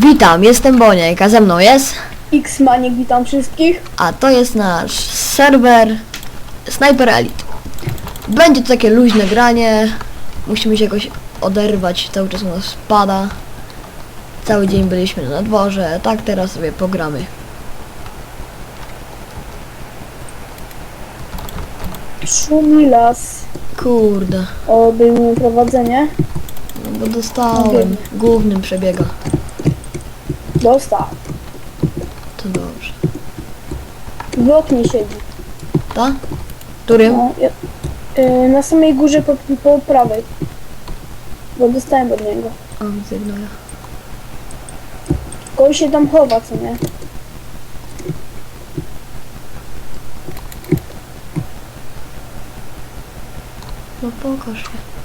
Witam, jestem Boniek, a ze mną jest, X-Maniek, witam wszystkich. a to jest nasz serwer Sniper Elite. Będzie to takie luźne granie, musimy się jakoś oderwać, cały czas u nas pada. Cały dzień byliśmy na dworze, tak teraz sobie pogramy. Szumi las. Kurde, Obejmuję prowadzenie. no bo dostałem, głównym przebiega, Dostał. to dobrze. W oknie siedzi. Ta? Którym? No, ja, y, na samej górze po, po prawej. Bo dostałem od niego. A, zignoruję. Kogoś się tam chowa, co nie? No pokaż się.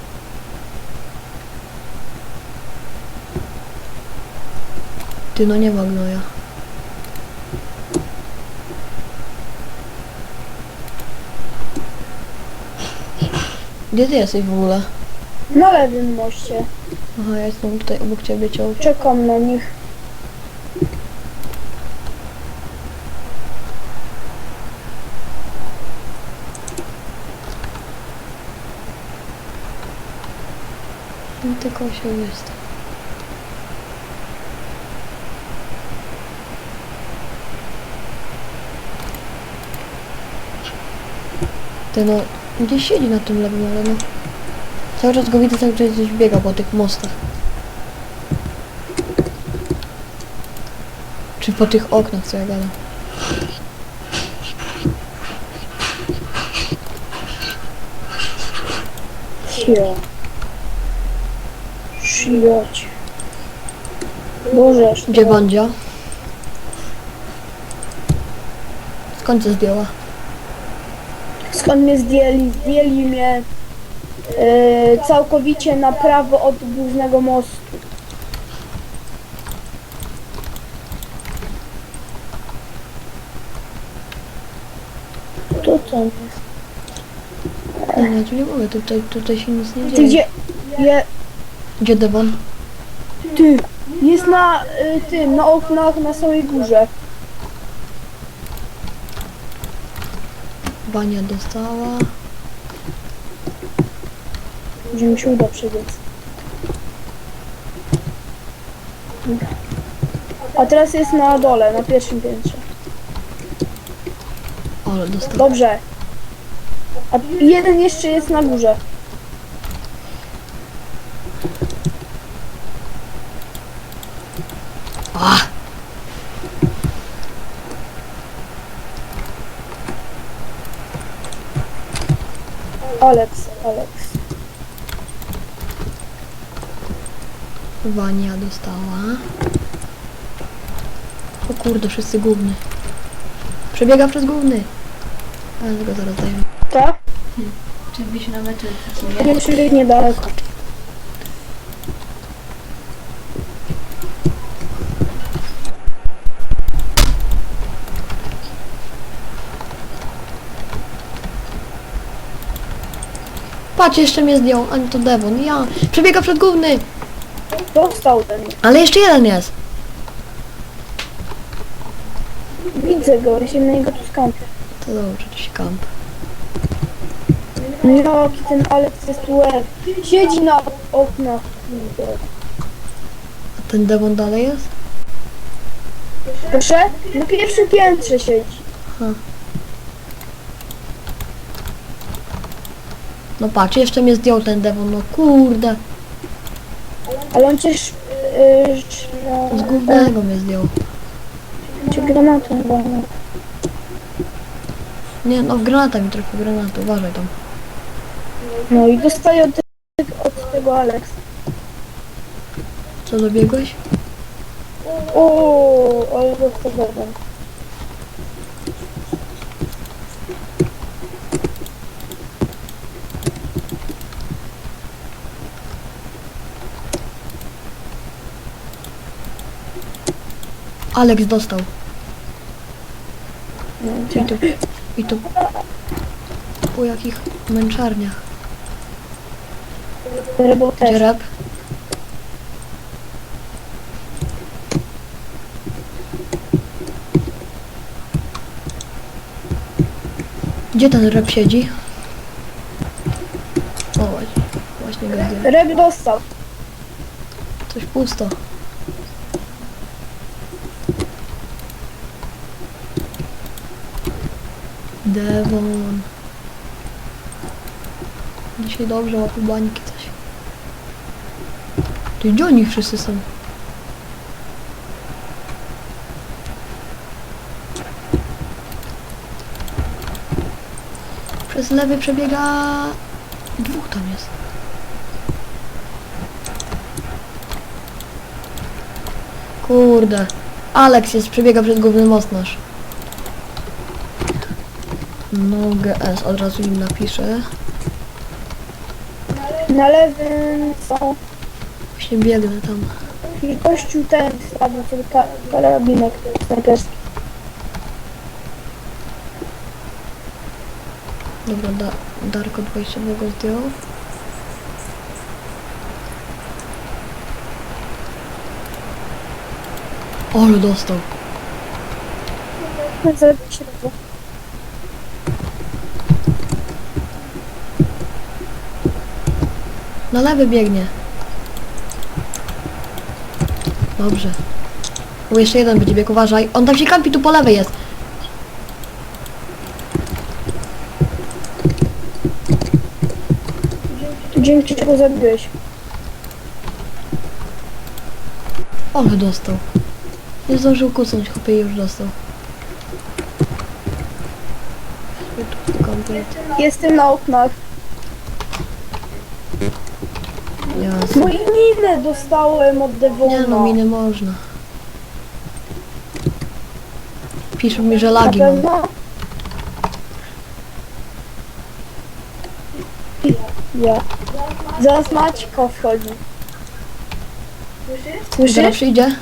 Ty no nie ma gnoja. Gdzie ty jesteś w ogóle? Na lewym moście. Aha, ja jestem tutaj obok ciebie ciął. Czekam na nich. No tylko się jest. Ty no, gdzieś siedzi na tym lewym, ale no. Cały czas go widzę, cały czas gdzieś biega po tych mostach. Czy po tych oknach, co ja gadam. Sio. Szyjoć. Boże, Gdzie Wandzia? Skąd cię zdjęła? Skąd mnie zdjęli? Zdjęli mnie e, całkowicie na prawo od głównego mostu. To co? Nie, tu nie mogę, tutaj, tutaj się nic nie Ty dzieje. gdzie? Je, Gdzie Devon? ty, jest na y, tym, na oknach na samej górze. Wania dostała. Może mi się uda przebiec. A teraz jest na dole, na pierwszym piętrze. Ale dostała. Dobrze. A jeden jeszcze jest na górze. Alex, Alex. Wania dostała. O kurde, wszyscy główny. Przebiega przez główny. Ale go zaraz dajemy. Tak? Czy byś na meczu Pierwszy niedaleko. Patrz, jeszcze mnie zdjął. Ani to Devon. Ja. Przebiega przed główny. Dostał ten. Ale jeszcze jeden jest. Widzę go, ja się na niego tu skąpię. To dobrze, to się kamp. No ten Alex jest łeb. Siedzi na oknach. A ten Devon dalej jest? Proszę? Na pierwszym piętrze siedzi. No patrz, jeszcze mnie zdjął ten Devon. No kurde. Ale on cię sz- yy, Z głównego mnie zdjął. Granatem walnął. Nie, no w granata mi trafił granat. Uważaj tam. No i dostaje od, te- od tego Alex. Co, dobiegłeś? O, ale dostał jeden. Alex dostał. I tu. I tu. Po jakich męczarniach. Gdzie rap? Gdzie ten rap siedzi? O, właśnie, właśnie go. Ryb dostał. Coś pusto. Devon. Dzisiaj dobrze łapię bańki coś. Ty gdzie oni wszyscy są? Przez lewy przebiega... Dwóch tam jest. Kurde. Alex jest, przebiega przez główny most nasz. No GS, od razu im napiszę. Na lewym są Właśnie biegnę tam. i kościół ten stawił sobie ka karabinek snajperski. Dobra, da Darko 20 go zdjął. Ale dostał. Zabił się tego. Na lewy biegnie. Dobrze. Bo jeszcze jeden będzie biegł, uważaj. On tam się kampi, tu po lewej jest. Dzięki czego zabiłeś. Ale dostał. Nie zdążył kucnąć, chłopie już dostał. Jestem na oknach. Jasne. No i minę dostałem od Devona. Nie no, miny można. Piszą mi, że lagi mam. Ja. Zaraz Maćko wchodzi. Zaraz Słyszysz? przyjdzie?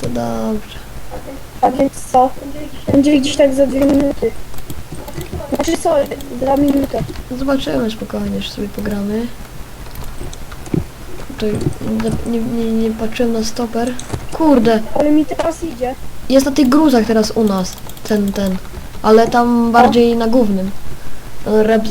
To dobrze. A więc co? Będzie gdzieś tak za dwie minuty. Znaczy co? Za minutę. Zobaczymy spokojnie, już sobie pogramy. Tutaj nie, nie, nie patrzyłem na stoper. Kurde, Ale mi teraz idzie. jest na tych gruzach teraz u nas. Ten, ten. Ale tam bardziej na głównym. Rep